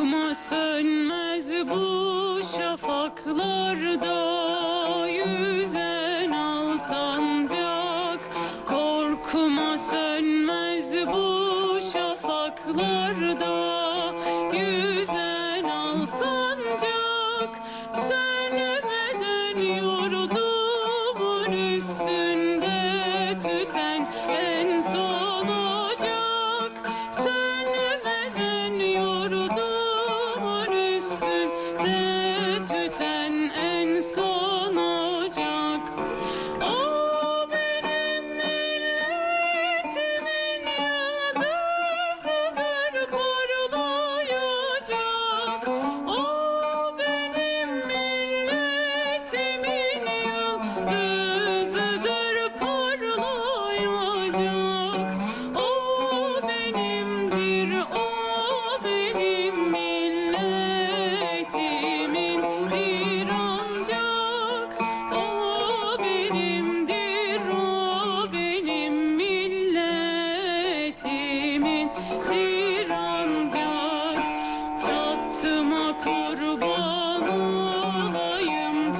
Akma sönmez bu şafaklarda Yüzen al sancak Korkuma sönmez bu şafaklarda Yüzen al sancak Sönmez Bende tüten en son.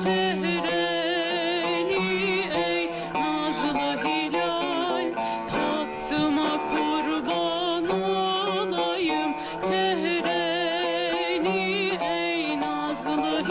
çehreni ey nazlı hilal. Çattıma kurban olayım çehreni ey nazlı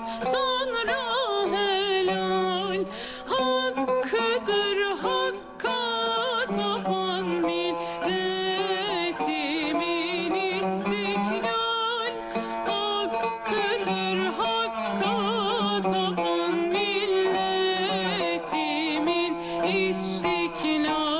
Cause